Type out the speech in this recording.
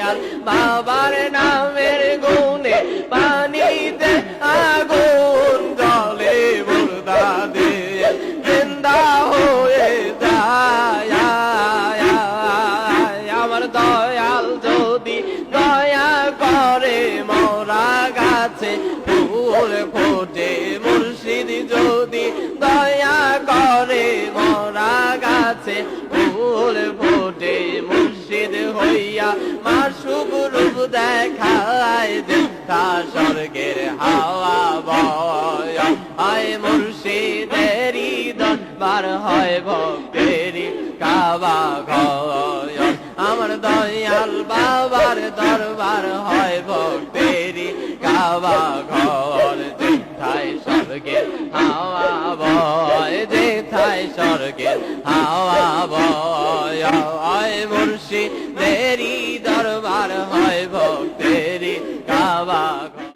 দয়াল বাবার নামের গুণে পানিতে আগুন জলে মুর্দা দিয়ে হয়ে যায় আমার দয়াল যদি দয়া করে, মোরা গাছে ফুল ফোটে। মুর্শিদ যদি দয়া করে, মোরা গাছে ফুল ফোটে মাসুক রূপ দেখায় দেখা স্বর্গের হাওয়া বয়। হয় মুর্শিদেরই দরবার হয় ভক্তেরই কাবা ঘয়। আমার দয়াল বাবার দরবার হয় ভক্তেরই কাবা ঘর। যেথায় স্বর্গের হাওয়া বয়, যেথায় স্বর্গের হাওয়া বয়। হয় মুর্শিদেরই দরবার হয় ভক্তেরি কাবা